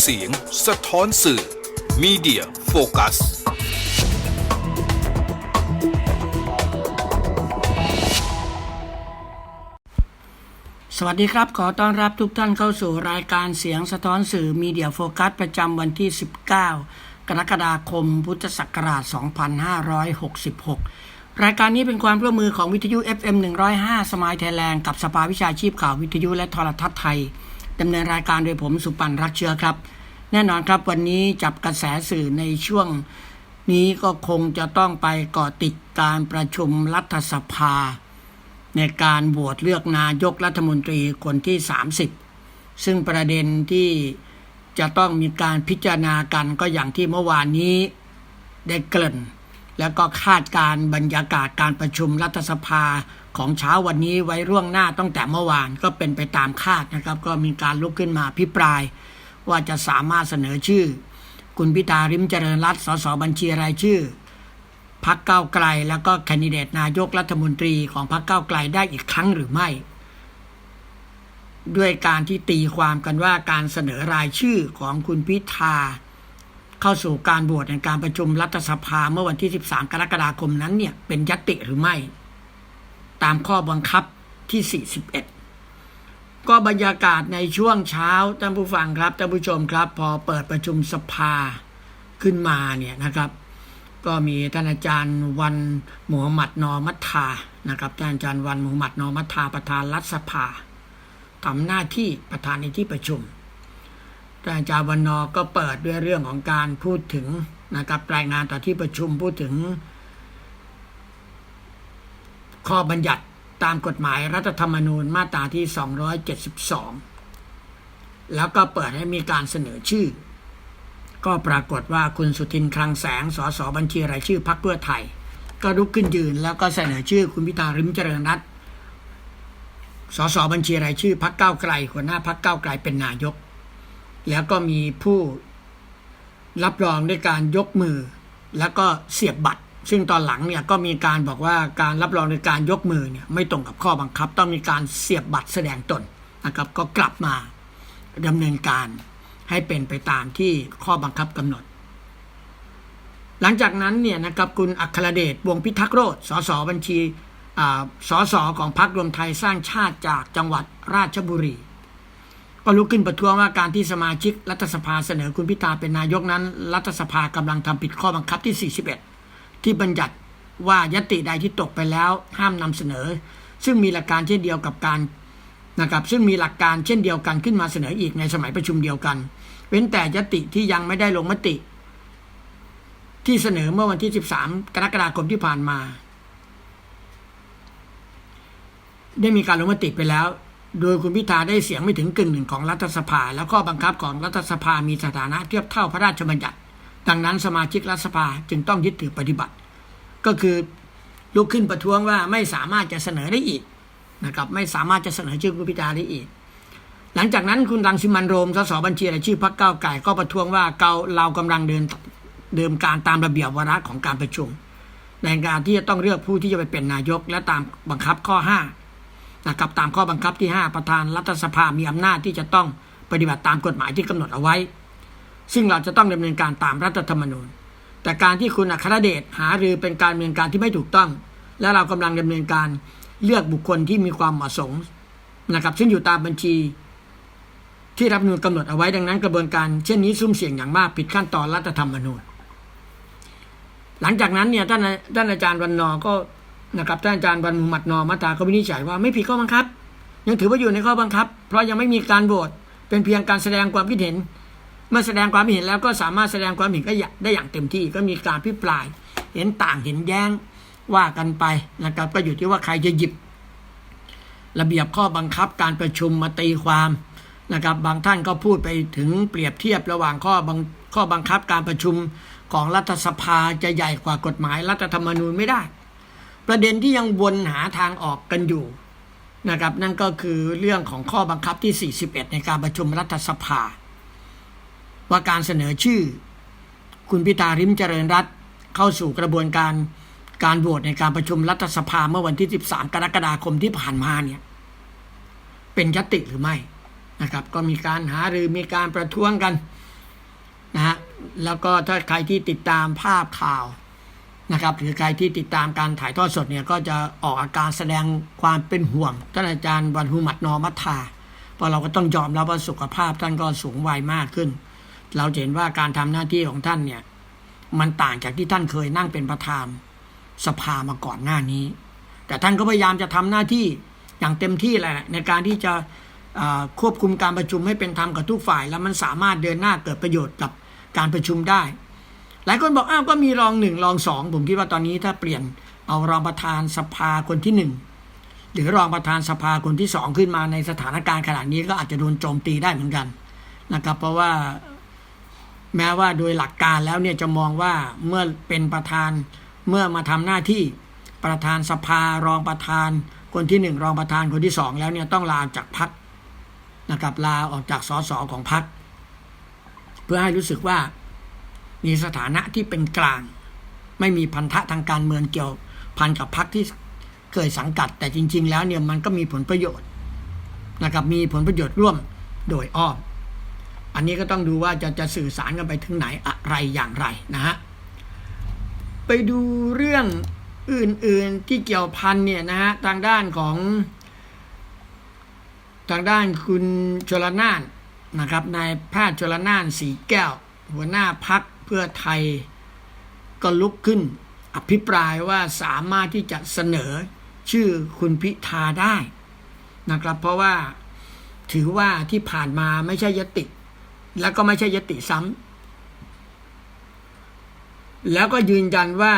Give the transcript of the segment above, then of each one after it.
เสียงสะท้อนสื่อ Media Focus สวัสดีครับ ขอต้อนรับทุกท่านเข้าสู่รายการเสียงสะท้อนสื่อมีเดียโฟกัสประจำวันที่ 19 กรกฎาคม พุทธศักราช 2566 รายการนี้เป็นความร่วมมือของวิทยุ FM 105 สมายไทยแลนด์กับสภาวิชาชีพข่าววิทยุและโทรทัศน์ไทยดำเนินรายการโดยผมสุปันรักเชื้อครับ แน่นอนครับวันนี้จับกระแสสื่อในช่วงนี้ก็คงจะต้องไปเกาะติดการประชุมรัฐสภา ในการโหวตเลือกนายกรัฐมนตรีคนที่ 30 ซึ่งประเด็นที่จะต้องมีการพิจารณากันก็อย่างที่เมื่อวานนี้ได้เกริ่น แล้วก็คาดการ์บรรยากาศการประชุมรัฐสภาของเช้าวันนี้ไว้ร่วงหน้าตั้งแต่เมื่อวานก็เป็นไปตามคาดนะครับ ก็มีการลุกขึ้นมาพิปราย ว่าจะสามารถเสนอชื่อ คุณพิธาริมเจริญรัตน์สสบัญชีรายชื่อพักเก้าไกล แล้วก็แคนดิเดตนายกรัฐมนตรีของพักเก้าไกลได้อีกครั้งหรือไม่ ด้วยการที่ตีความกันว่าการเสนอรายชื่อของคุณพิธา เข้าสู่การโหวตในการประชุมรัฐสภาเมื่อวันที่ 13 กรกฎาคมนั้นเนี่ย เป็นยติหรือไม่ ตามข้อบังคับที่ 41 ก็บรรยากาศในช่วงเช้าท่านผู้ฟังครับท่านผู้ชมครับ พอเปิดประชุมสภาขึ้นมาเนี่ยนะครับ ก็มีท่านอาจารย์วันมูฮัมหมัดนอมัทธานะครับท่านอาจารย์วันมูฮัมหมัดนอมัทธาประธานรัฐสภาทำหน้าที่ประธานในที่ประชุม ท่านอาจารย์วันนอก็เปิดด้วยเรื่องของการพูดถึงนะครับรายงานต่อที่ประชุมพูดถึง ข้อบัญญัติตามกฎหมายรัฐธรรมนูญมาตราที่ 272 แล้วก็เปิดให้มีการเสนอชื่อ ก็ปรากฏว่าคุณสุทินคลังแสง สสบัญชีรายชื่อพักเพื่อไทย ก็ลุกขึ้นยืน แล้วก็เสนอชื่อคุณพิธาริมเจริญรัตน์สสบัญชีรายชื่อพักเก้าวไกลหัวหน้าพักเก้าวไกลเป็นนายก แล้วก็มีผู้รับรองด้วยการยกมือ แล้วก็เสียบบัตร ซึ่งตอนหลังเนี่ยก็มีการบอกว่าการรับรองในการยกมือเนี่ยไม่ตรงกับข้อบังคับ ต้องมีการเสียบบัตรแสดงตนนะครับ ก็กลับมาดำเนินการให้เป็นไปตามที่ข้อบังคับกำหนด หลังจากนั้นเนี่ยนะครับคุณอัครเดชวงพิทักษ์โรธสสบัญชีสสของพรรครวมไทยสร้างชาติจากจังหวัดราชบุรี ก็ลุกขึ้นประท้วงว่าการที่สมาชิกรัฐสภาเสนอคุณพิธาเป็นนายกนั้น รัฐสภากำลังทำผิดข้อบังคับที่ 41 ที่บัญญัติว่ายติใดที่ตกไปแล้วห้ามนำเสนอ ซึ่งมีหลักการเช่นเดียวกับการนะครับซึ่งมีหลักการเช่นเดียวกันขึ้นมาเสนออีกในสมัยประชุมเดียวกัน เว้นแต่ยติที่ยังไม่ได้ลงมติ ที่เสนอเมื่อวันที่ 13 กรกฎาคมที่ผ่านมา ได้มีการลงมติไปแล้ว โดยคุณพิธาได้เสียงไม่ถึงกึ่งหนึ่งของรัฐสภา แล้วข้อบังคับของรัฐสภามีสถานะเทียบเท่าพระราชบัญญัติ ดังนั้นสมาชิกรัฐสภาจึงต้องยึดถือปฏิบัติ ก็คือลุกขึ้นประท้วงว่าไม่สามารถจะเสนอได้อีกนะครับไม่สามารถจะเสนอชื่อคุณพิธาได้อีก หลังจากนั้นคุณรังสิมันโรมสสบัญชีรายชื่อพรรคก้าวไก่ก็ประท้วงว่าเกาเรากำลังเดินเดิมการตามระเบียบวาระของการประชุมในการที่จะต้องเลือกผู้ที่จะไปเป็นนายกและตามบังคับข้อ 5 นะครับตามข้อบังคับที่ 5 ประธานรัฐสภามีอำนาจที่จะต้องปฏิบัติตามกฎหมายที่กำหนดเอาไว้ ซึ่งเราจะต้องดำเนินการตามรัฐธรรมนูญ แต่การที่คุณอัครเดชหารือเป็นการดำเนินการที่ไม่ถูกต้อง และเรากำลังดำเนินการเลือกบุคคลที่มีความเหมาะสมนะครับ ซึ่งอยู่ตามบัญชีที่รัฐมนูญกำหนดเอาไว้ดังนั้นกระบวนการเช่นนี้ซุ่มเสี่ยงอย่างมากผิดขั้นตอนรัฐธรรมนูญ หลังจากนั้นเนี่ยท่านท่านอาจารย์วันนอก็ นะครับท่านอาจารย์วันมุฮัมมัดนอมัตตาก็วินิจฉัยว่าไม่ผิดข้อบังคับ ยังถือว่าอยู่ในข้อบังคับ เพราะยังไม่มีการโหวตเป็นเพียงการแสดงความคิดเห็น เมื่อแสดงความเห็นแล้วก็สามารถแสดงความเห็นได้อย่างเต็มที่ ก็มีการพิปราย เห็นต่างเห็นแย้งว่ากันไปนะครับ ก็อยู่ที่ว่าใครจะหยิบ ระเบียบข้อบังคับการประชุมมาตีความนะครับ บางท่านก็พูดไปถึงเปรียบเทียบระหว่างข้อบังข้อบังคับการประชุมของรัฐสภาจะใหญ่กว่ากฎหมายรัฐธรรมนูญไม่ได้ ประเด็นที่ยังวนหาทางออกกันอยู่นะครับนั่นก็คือเรื่องของข้อบังคับที่ 41 ในการประชุมรัฐสภา ว่าการเสนอชื่อ คุณพิธาริมเจริญรัตเข้าสู่กระบวนการการโหวตในการประชุมรัฐสภาเมื่อวันที่ 13 กรกฎาคมที่ผ่านมาเนี่ยเป็นยติหรือไม่นะครับ ก็มีการหารือมีการประท้วงกันนะฮะแล้วก็ถ้าใครที่ติดตามภาพข่าว นะครับหรือใครที่ติดตามการถ่ายทอดสดเนี่ยก็จะออกอาการแสดงความเป็นห่วงท่านอาจารย์วันหุมัดนอมัทธาเพราะเราก็ต้องยอมรับว่าสุขภาพท่านก็สูงวัยมากขึ้น เราเห็นว่าการทำหน้าที่ของท่านเนี่ยมันต่างจากที่ท่านเคยนั่งเป็นประธานสภามาก่อนหน้านี้ แต่ท่านก็พยายามจะทำหน้าที่อย่างเต็มที่แหละในการที่จะควบคุมการประชุมให้เป็นธรรมกับทุกฝ่าย แล้วมันสามารถเดินหน้าเกิดประโยชน์กับการประชุมได้ หลายคนบอกอ้าวก็มีรองหนึ่งรองสองผมคิดว่าตอนนี้ถ้าเปลี่ยนเอารองประธานสภาคนที่หนึ่งหรือรองประธานสภาคนที่สองขึ้นมาในสถานการณ์ขนาดนี้ก็อาจจะโดนโจมตีได้เหมือนกันนะครับ เพราะว่าแม้ว่าโดยหลักการแล้วเนี่ยจะมองว่าเมื่อเป็นประธานเมื่อมาทำหน้าที่ประธานสภารองประธานคนที่หนึ่งรองประธานคนที่สองแล้วเนี่ยต้องลาจากพักนะครับลาออกจากสสของพักเพื่อให้รู้สึกว่า มีสถานะที่เป็นกลาง ไม่มีพันธะทางการเมืองเกี่ยวพันกับพักที่เคยสังกัด แต่จริง ๆ แล้วเนี่ยมันก็มีผลประโยชน์นะครับมีผลประโยชน์ร่วมโดยอ้อมอันนี้ก็ต้องดูว่าจะจะสื่อสารกันไปถึงไหนอะไรอย่างไรนะฮะไปดูเรื่องอื่น ๆที่เกี่ยวพันเนี่ยนะฮะทางด้านของ ทางด้านคุณชลนานนะครับนายแพทย์ชลนานสีแก้ว หัวหน้าพักเพื่อไทยก็ลุกขึ้น อภิปรายว่าสามารถที่จะเสนอชื่อคุณพิธาได้นะครับ เพราะว่าถือว่าที่ผ่านมาไม่ใช่ยติ แล้วก็ไม่ใช่ยติซ้ำแล้วก็ยืนยันว่า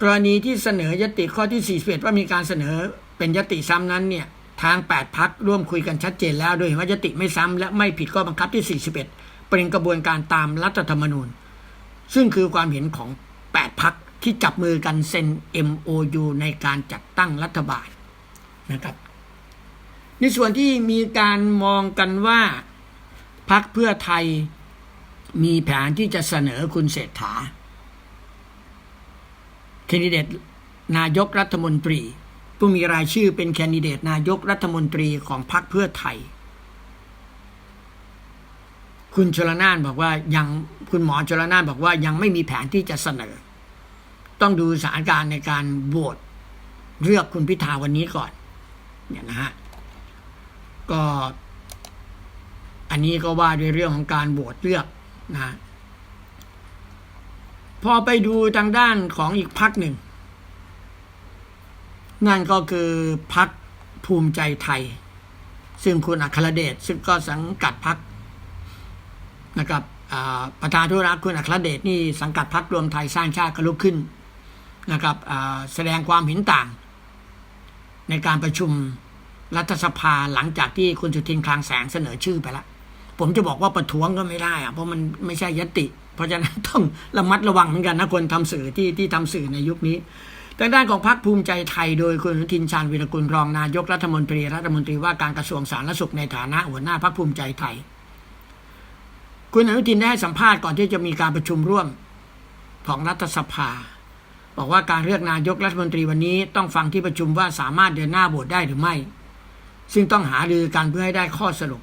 กรณีที่เสนอยติข้อที่41ว่ามีการเสนอเป็นยติซ้ำนั้นเนี่ยทาง 8 พักร่วมคุยกันชัดเจนแล้วโดยเห็นว่ายติไม่ซ้ำและไม่ผิดข้อบังคับที่ 41 เป็นกระบวนการตามรัฐธรรมนูญ ซึ่งคือความเห็นของ 8พักที่จับมือกันเซ็น MOU ในการจัดตั้งรัฐบาลนะครับ ในส่วนที่มีการมองกันว่าพักเพื่อไทยมีแผนที่จะเสนอคุณเศรษฐาแคนดิเดตนายกรัฐมนตรี ผู้มีรายชื่อเป็นแคนดิเดตนายกรัฐมนตรีของพรรคเพื่อไทย คุณชลนานบอกว่ายังคุณหมอชลนานบอกว่ายังไม่มีแผนที่จะเสนอ ต้องดูสถานการณ์ในการโหวตเลือกคุณพิธาวันนี้ก่อน เนี่ยนะฮะก็ อันนี้ก็ว่าด้วยเรื่องของการโหวตเลือกนะพอไปดูทางด้านของอีกพักหนึ่ง นั่นก็คือพักภูมิใจไทย ซึ่งคุณอัครเดชซึ่งก็สังกัดพัก นะครับประธานธุระคุณอัครเดชนี่สังกัดพักรวมไทยสร้างชาติก็ลุกขึ้นนะครับแสดงความเห็นต่าง ในการประชุมรัฐสภาหลังจากที่คุณสุทินคลังแสงเสนอชื่อไปแล้วผมจะบอกว่าประท้วงก็ไม่ได้อะเพราะมันไม่ใช่ยติ เพราะฉะนั้นต้องระมัดระวังเหมือนกันนะคนทำสื่อที่ที่ทำสื่อในยุคนี้ทางด้านของพรรคภูมิใจไทยโดยคุณอนุทินชาญวีรกุลรองนายกรัฐมนตรีรัฐมนตรีว่าการกระทรวงสาธารณสุขในฐานะหัวหน้าพรรคภูมิใจไทย คุณอนุทินได้ให้สัมภาษณ์ก่อนที่จะมีการประชุมร่วมของรัฐสภา บอกว่าการเลือกนายกรัฐมนตรีวันนี้ต้องฟังที่ประชุมว่าสามารถเดินหน้าโหวตได้หรือไม่ ซึ่งต้องหารือกันเพื่อให้ได้ข้อสรุป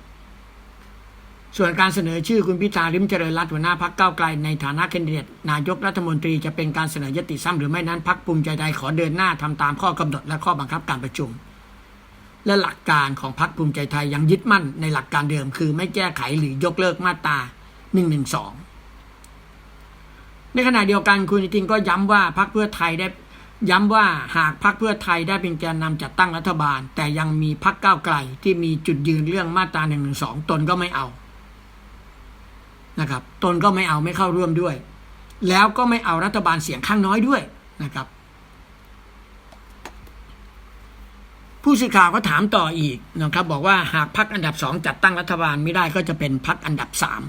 ส่วนการเสนอชื่อคุณพิธาลิมเจริญรัตน์หัวหน้าพักเก้าไกลในฐานะแคนดิเดตนายกรัฐมนตรีจะเป็นการเสนอยติซ้ำหรือไม่นั้นพักภูมิใจไทยขอเดินหน้าทำตามข้อกำหนดและข้อบังคับการประชุมและหลักการของพักภูมิใจไทยยังยึดมั่นในหลักการเดิมคือไม่แก้ไขหรือยกเลิกมาตรา 1นึในขณะเดียวกันคุณอนุทินก็ย้ำว่าพักเพื่อไทยได้ย้ำว่าหากพักเพื่อไทยได้เป็นแกนนำจัดตั้งรัฐบาล แต่ยังมีพักก้าวไกลที่มีจุดยืนเรื่องมาตรา1นึตนก็ไม่เอานะครับ ตนก็ไม่เอาไม่เข้าร่วมด้วย แล้วก็ไม่เอารัฐบาลเสียงข้างน้อยด้วยนะครับ ผู้สื่อข่าวก็ถามต่ออีกนะครับ บอกว่าหากพักอันดับสองจัดตั้งรัฐบาลไม่ได้ก็จะเป็นพักอันดับสาม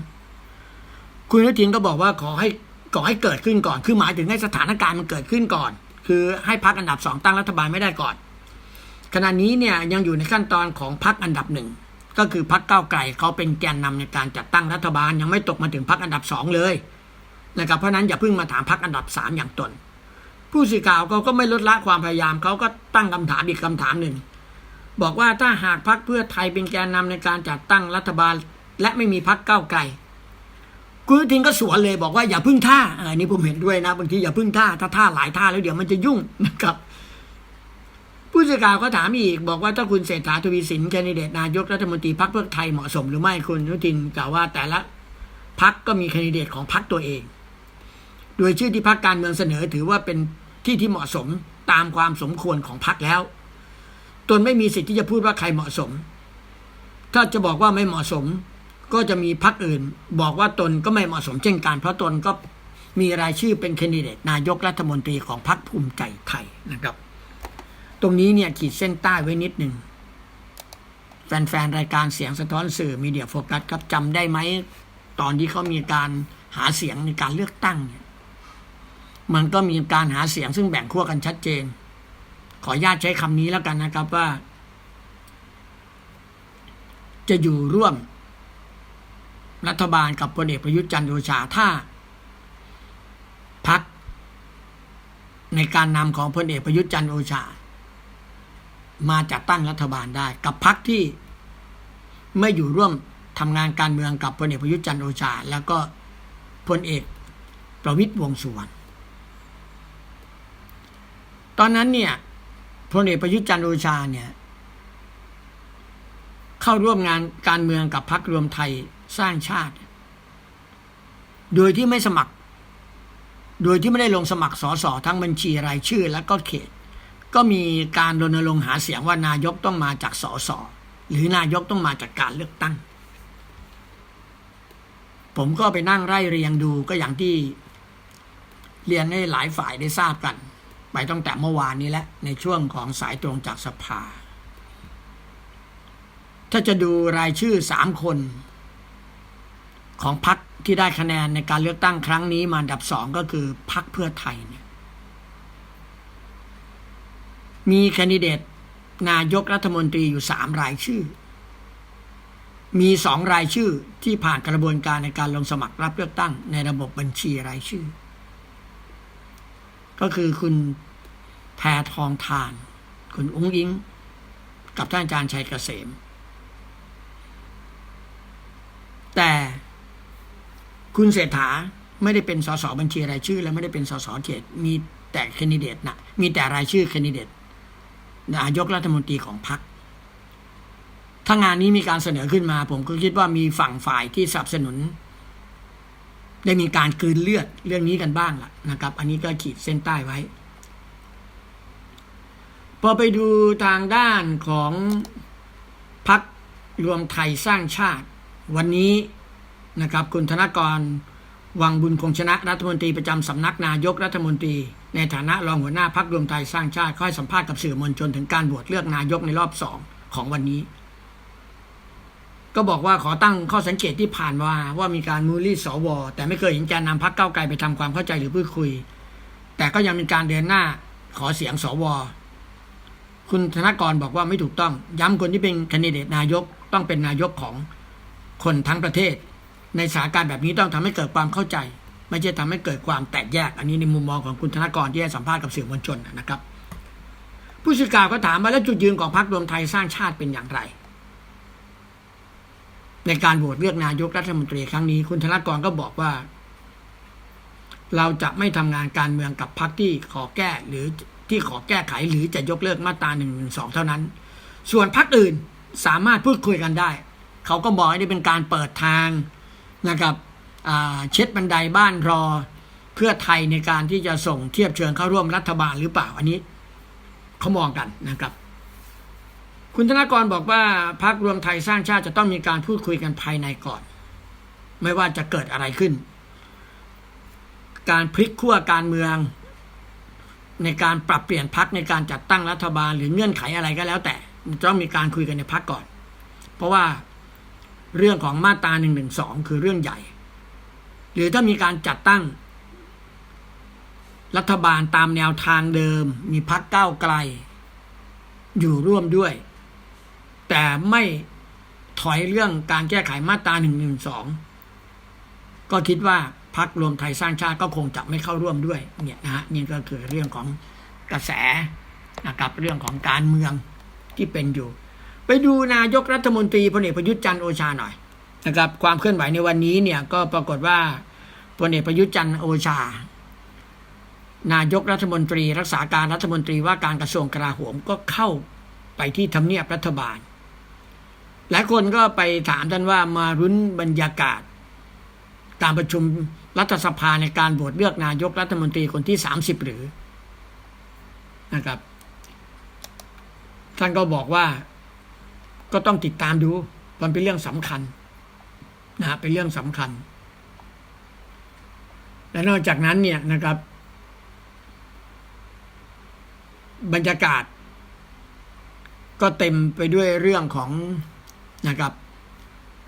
คุณอนุทินก็บอกว่าขอให้ขอให้เกิดขึ้นก่อน คือหมายถึงให้สถานการณ์มันเกิดขึ้นก่อน คือให้พักอันดับสองตั้งรัฐบาลไม่ได้ก่อน ขณะนี้เนี่ยยังอยู่ในขั้นตอนของพักอันดับหนึ่งก็คือพักเก้าไกลเขาเป็นแกนนำในการจัดตั้งรัฐบาลยังไม่ตกมาถึงพักอันดับสองเลยนะครับเพราะนั้นอย่าเพิ่งมาถามพักอันดับสามอย่างตน ผู้สื่อข่าวเขาก็ไม่ลดละความพยายามเขาก็ตั้งคำถามอีกคำถามหนึ่งบอกว่าถ้าหากพักเพื่อไทยเป็นแกนนำในการจัดตั้งรัฐบาล และไม่มีพักเก้าไกล คุณอนุทินก็สวนเลยบอกว่าอย่าพึ่งท่าอันนี้ผมเห็นด้วยนะบางทีอย่าพึ่งท่าถ้าท่าหลายท่าแล้วเดี๋ยวมันจะยุ่งนะครับ ผู้สื่อข่าวก็ถามอีก บอกว่าถ้าคุณเศรษฐาทวีสินแคนดิเดตนายกรัฐมนตรีพรรคเพื่อไทยเหมาะสมหรือไม่คุณอนุทินกล่าวว่าแต่ละพรรคก็มีแคนดิเดตของพรรคตัวเอง โดยชื่อที่พรรคการเมืองเสนอถือว่าเป็นที่ที่เหมาะสมตามความสมควรของพรรคแล้วตนไม่มีสิทธิ์ที่จะพูดว่าใครเหมาะสม ถ้าจะบอกว่าไม่เหมาะสม ก็จะมีพรรคอื่น บอกว่าตนก็ไม่เหมาะสมเช่นกัน เพราะตนก็มีรายชื่อเป็นแคนดิเดตนายกรัฐมนตรีของพรรคภูมิใจไทยนะครับ ตรงนี้เนี่ยขีดเส้นใต้ไว้นิดหนึ่งแฟนๆ รายการเสียงสะท้อนสื่อมีเดียโฟกัสครับจำได้ไหม ตอนที่เขามีการหาเสียงในการเลือกตั้งเนี่ยมันก็มีการหาเสียงซึ่งแบ่งขั้วกันชัดเจน ขออนุญาตใช้คำนี้แล้วกันนะครับว่า จะอยู่ร่วม รัฐบาลกับพลเอกประยุทธ์จันทร์โอชาถ้าพักในการนำของพลเอกประยุทธ์จันทร์โอชา มาจัดตั้งรัฐบาลได้ กับพักที่ไม่อยู่ร่วมทำงานการเมืองกับพลเอกประยุทธ์จันทร์โอชา แล้วก็พลเอกประวิตยวงสุวรรณตอนนั้นเนี่ยพลเอกประยุทธ์จันทร์โอชาเนี่ย เข้าร่วมงานการเมืองกับพรรครวมไทย สร้างชาติ โดยที่ไม่สมัคร โดยที่ไม่ได้ลงสมัครสอสอทั้งบัญชีรายชื่อ และก็เขต ก็มีการรณรงค์หาเสียงว่านายกต้องมาจากสอสอหรือนายกต้องมาจากการเลือกตั้ง ผมก็ไปนั่งไล่เรียงดูก็อย่างที่เรียนให้หลายฝ่ายได้ทราบกัน ไปตั้งแต่เมื่อวานนี้แหละในช่วงของสายตรงจากสภา ถ้าจะดูรายชื่อสามคน ของพรรคที่ได้คะแนนในการเลือกตั้งครั้งนี้มาอันดับสองก็คือพรรคเพื่อไทยเนี่ยมีแคนดิเดตนายกรัฐมนตรีอยู่สามรายชื่อ มีสองรายชื่อที่ผ่านกระบวนการในการลงสมัครรับเลือกตั้งในระบบบัญชีรายชื่อ ก็คือคุณแพทองทาน คุณอุ้งอิง กับท่านอาจารย์ชัยเกษม แต่ คุณเศรษฐาไม่ได้เป็นสสบัญชีรายชื่อ และไม่ได้เป็นสสเขตมีแต่แคนดิเดตนะมีแต่รายชื่อแคนดิเดตนายกรัฐมนตรีของพรรคถ้างานนี้มีการเสนอขึ้นมา ผมก็คิดว่ามีฝั่งฝ่ายที่สนับสนุน ได้มีการกลืนเลือดเรื่องนี้กันบ้างล่ะนะครับ อันนี้ก็ขีดเส้นใต้ไว้ พอไปดูทางด้านของพักรวมไทยสร้างชาติ วันนี้ นะครับ คุณธนกร วังบุญคงชนะรัฐมนตรีประจำสำนักนายกรัฐมนตรี ในฐานะรองหัวหน้าพักรวมไทยสร้างชาติค่อยสัมภาษณ์กับสื่อมวลชนถึงการโหวตเลือกนายกในรอบสองของวันนี้ ก็บอกว่าขอตั้งข้อสังเกตที่ผ่านมาว่ามีการมูลี่สวแต่ไม่เคยเห็นแกนนำพักเก้าไกลไปทำความเข้าใจหรือพูดคุย แต่ก็ยังมีการเดินหน้าขอเสียงสวคุณธนกรบอกว่าไม่ถูกต้อง ย้ำคนที่เป็นคนดิเดตนายกต้องเป็นนายกของคนทั้งประเทศ ในสถานการณ์แบบนี้ต้องทำให้เกิดความเข้าใจ ไม่ใช่ทำให้เกิดความแตกแยก อันนี้ในมุมมองของคุณธนกรที่ให้สัมภาษณ์กับสื่อมวลชนนะครับ ผู้สื่อข่าวก็ถามมาแล้วจุดยืนของพรรครวมไทยสร้างชาติเป็นอย่างไร ในการโหวตเลือกนายกรัฐมนตรีครั้งนี้ คุณธนกรก็บอกว่า เราจะไม่ทำงานการเมืองกับพรรคที่ขอแก้หรือที่ขอแก้ไขหรือจะยกเลิกมาตราหนึ่งหนึ่งสองเท่านั้น ส่วนพรรคอื่นสามารถพูดคุยกันได้ เขาก็บอกให้นี่เป็นการเปิดทาง นะครับเช็ดบันไดบ้านรอเพื่อไทยในการที่จะส่งเทียบเชิญเข้าร่วมรัฐบาลหรือเปล่าอันนี้เขามองกันนะครับคุณธนากรบอกว่าพรรครวมไทยสร้างชาติจะต้องมีการพูดคุยกันภายในก่อน ไม่ว่าจะเกิดอะไรขึ้น การพลิกขั้วการเมือง ในการปรับเปลี่ยนพักในการจัดตั้งรัฐบาลหรือเงื่อนไขอะไรก็แล้ว แต่ต้องมีการคุยกันในพักก่อน เพราะว่า เรื่องของมาตราหนึ่งหนึ่งสองคือเรื่องใหญ่ หรือถ้ามีการจัดตั้ง รัฐบาลตามแนวทางเดิม มีพักก้าวไกล อยู่ร่วมด้วย แต่ไม่ถอยเรื่องการแก้ไขมาตราหนึ่งหนึ่งสองก็คิดว่าพักรวมไทยสร้างชาติก็คงจะไม่เข้าร่วมด้วยเนี่ยนะฮะนี่ก็คือเรื่องของกระแสนะครับเรื่องของการเมืองที่เป็นอยู่ ไปดูนายกรัฐมนตรีพลเอกประยุทธ์จันทร์โอชาหน่อยนะครับ ความเคลื่อนไหวในวันนี้เนี่ยก็ปรากฏว่าพลเอกประยุทธ์จันทร์โอชา นายกรัฐมนตรีรักษาการรัฐมนตรีว่าการกระทรวงกลาโหมก็เข้าไปที่ทำเนียบรัฐบาล หลายคนก็ไปถามท่านว่ามารุ้นบรรยากาศ การประชุมรัฐสภาในการโหวตเลือกนายกรัฐมนตรีคนที่ 30 หรือนะครับ ท่านก็บอกว่า ก็ต้องติดตามดู มันเป็นเรื่องสำคัญนะฮะเป็นเรื่องสำคัญ และนอกจากนั้นเนี่ยนะครับ บรรยากาศ ก็เต็มไปด้วยเรื่องของนะครับ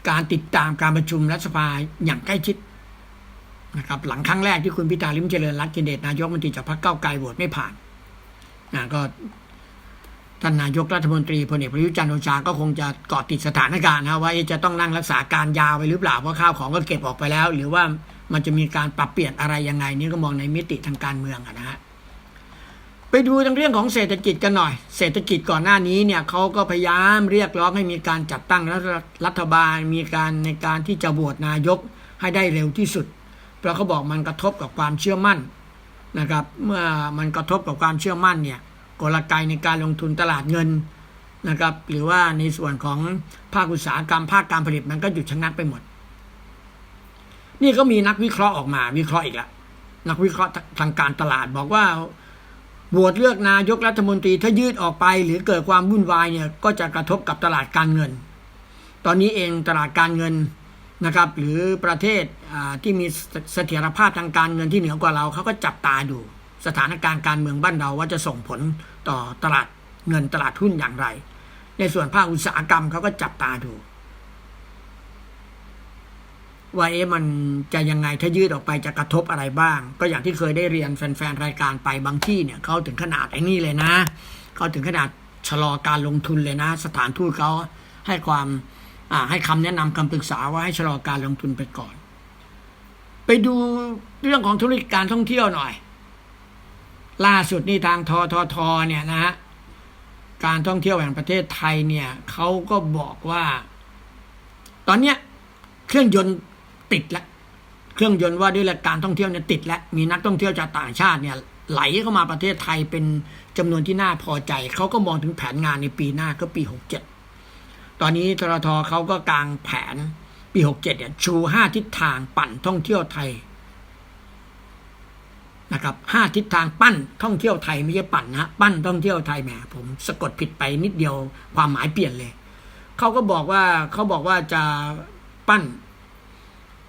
การติดตามการประชุมรัฐสภาอย่างใกล้ชิดนะครับ หลังครั้งแรกที่คุณพิธาลิมเจริญรัตน์แคนเดตนายกมนตรีจากพรรคเก้าไกลโหวตไม่ผ่านนะก็ ท่านนายกรัฐมนตรีพลเอกประยุทธ์จันทร์โอชาก็คงจะเกาะติดสถานการณ์นะว่าจะต้องนั่งรักษาการยาวไปหรือเปล่าเพราะข้าวของก็เก็บออกไปแล้ว หรือว่ามันจะมีการปรับเปลี่ยนอะไรยังไงนี่ก็มองในมิติทางการเมืองนะฮะไปดูทางเรื่องของเศรษฐกิจกันหน่อย เศรษฐกิจก่อนหน้านี้เนี่ยเขาก็พยายามเรียกร้องให้มีการจัดตั้งรัฐรัฐบาล มีการในการที่จะโหวตนายกให้ได้เร็วที่สุด เพราะเขาบอกมันกระทบกับความเชื่อมั่นนะครับ เมื่อมันกระทบกับความเชื่อมั่นเนี่ย กลไกในการลงทุนตลาดเงินนะครับหรือว่าในส่วนของภาคอุตสาหกรรมภาคการผลิตมันก็หยุดชะงักไปหมด นี่ก็มีนักวิเคราะห์ออกมาวิเคราะห์อีกแล้วนักวิเคราะห์ทางการตลาดบอกว่าโหวตเลือกนายกรัฐมนตรีถ้ายืดออกไป หรือเกิดความวุ่นวายเนี่ยก็จะกระทบกับตลาดการเงิน ตอนนี้เองตลาดการเงินนะครับ หรือประเทศที่มีเสถียรภาพทางการเงินที่เหนือกว่าเราเขาก็จับตาดู สถานการณ์การเมืองบ้านเราว่าจะส่งผลต่อตลาดเงินตลาดหุ้นอย่างไร ในส่วนภาคอุตสาหกรรมเขาก็จับตาดูว่าเอ๊ะมันจะยังไงถ้ายืดออกไปจะกระทบอะไรบ้าง ก็อย่างที่เคยได้เรียนแฟนๆรายการไปบางที่เนี่ยเขาถึงขนาดไอ้นี่เลยนะเขาถึงขนาดชะลอการลงทุนเลยนะ สถานทูตเขาให้ความให้คำแนะนำคำปรึกษาว่าให้ชะลอการลงทุนไปก่อน ไปดูเรื่องของธุรกิจการท่องเที่ยวหน่อย ล่าสุดนี่ทางทททเนี่ยนะฮะการท่องเที่ยวแห่งประเทศไทยเนี่ยเขาก็บอกว่า ตอนเนี้ยเครื่องยนต์ติดแล้วเครื่องยนต์ว่าด้วยการท่องเที่ยวเนี่ยติดแล้วมีนักท่องเที่ยวจากต่างชาติเนี่ยไหลเข้ามาประเทศไทยเป็นจำนวนที่น่าพอใจเขาก็มองถึงแผนงานในปีหน้าก็ปีหกเจ็ดตอนนี้ทรทเขาก็กางแผนปีหกเจ็ดเนี่ยชูห้าทิศทางปั่นท่องเที่ยวไทย นะครับห้าทิศทางปั้นท่องเที่ยวไทยไม่ใช่ปั่นนะปั้นท่องเที่ยวไทยแหมผมสะกดผิดไปนิดเดียวความหมายเปลี่ยนเลยเขาก็บอกว่าเขาบอกว่าจะปั้น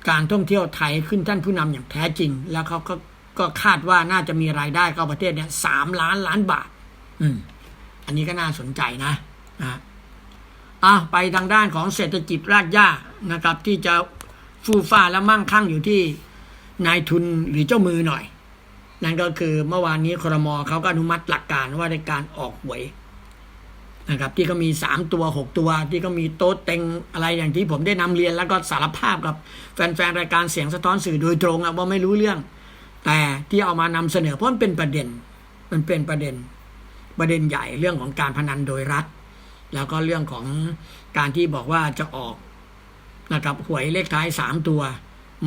การท่องเที่ยวไทยขึ้นท่านผู้นำอย่างแท้จริง แล้วเขาก็ก็คาดว่าน่าจะมีรายได้เข้าประเทศเนี่ยสามล้านล้านบาท อืม อันนี้ก็น่าสนใจนะนะอะไปทางด้านของเศรษฐกิจรากหญ้านะครับ ที่จะฟูฟ้าและมั่งคั่งอยู่ที่นายทุนหรือเจ้ามือหน่อย นั่นก็คือเมื่อวานนี้ครมเขาก็อนุมัติหลักการว่าในการออกหวยนะครับ ที่ก็มีสามตัวหกตัว ที่ก็มีโต๊ะเต็งอะไรอย่างที่ผมได้นำเรียนแล้วก็สารภาพกับแฟนๆรายการเสียงสะท้อนสื่อโดยตรงว่าไม่รู้เรื่อง แต่ที่เอามานำเสนอเพราะมันเป็นประเด็น มันเป็นประเด็น ประเด็นใหญ่เรื่องของการพนันโดยรัฐ แล้วก็เรื่องของการที่บอกว่าจะออกนะครับหวยเลขท้ายสามตัว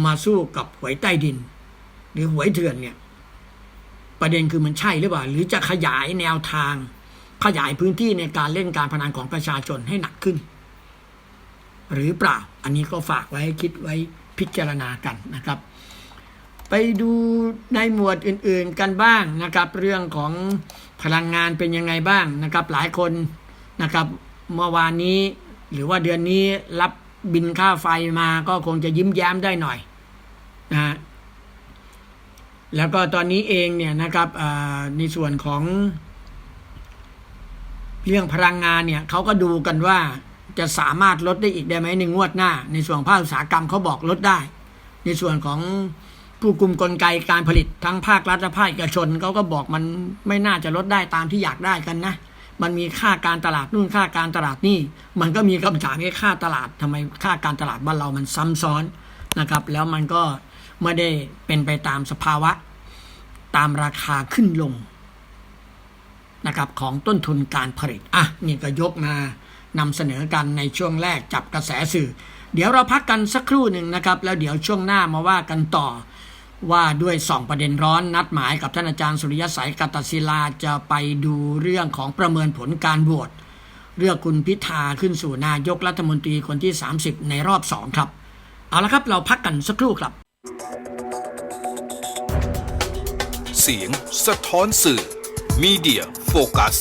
มาสู้กับหวยใต้ดิน หรือหวยเถื่อนเนี่ย ประเด็นคือมันใช่หรือเปล่า หรือจะขยายแนวทาง ขยายพื้นที่ในการเล่นการพนันของประชาชนให้หนักขึ้น หรือเปล่า อันนี้ก็ฝากไว้คิดไว้พิจารณากันนะครับ ไปดูในหมวดอื่นๆกันบ้างนะครับ เรื่องของพลังงานเป็นยังไงบ้างนะครับ หลายคนนะครับเมื่อวานนี้ หรือว่าเดือนนี้รับบินค่าไฟมาก็คงจะยิ้มแย้มได้หน่อย แล้วก็ตอนนี้เองเนี่ยนะครับในส่วนของ เรื่องพลังงานเนี่ยเขาก็ดูกันว่าจะสามารถลดได้อีกได้ไหมในงวดหน้า ในส่วนภาคอุตสาหกรรมเขาบอกลดได้ ในส่วนของผู้กลุ่มกลไกการผลิตทั้งภาครัฐและภาคเอกชนเขาก็บอกมันไม่น่าจะลดได้ตามที่อยากได้กันนะ มันมีค่าการตลาดนู่นค่าการตลาดนี่ มันก็มีคำถามว่าค่าตลาดทำไมค่าการตลาดบ้านเรามันซ้ำซ้อนนะครับ แล้วมันก็ไม่ได้เป็นไปตามสภาวะ ตามราคาขึ้นลงนะครับของต้นทุนการผลิต อะ นี่ก็ยกมานำเสนอกันในช่วงแรกจับกระแสสื่อ เดี๋ยวเราพักกันสักครู่หนึ่งนะครับ แล้วเดี๋ยวช่วงหน้ามาว่ากันต่อ ว่าด้วยสองประเด็นร้อนนัดหมายกับท่านอาจารย์สุริยสัยกัตศิลาจะไปดูเรื่องของประเมินผลการโหวตเลือกคุณพิธาขึ้นสู่นายกรัฐมนตรีคนที่ 30 ในรอบสองครับ เอาละครับเราพักกันสักครู่ครับ เสียง สะท้อนสื่อ Media Focus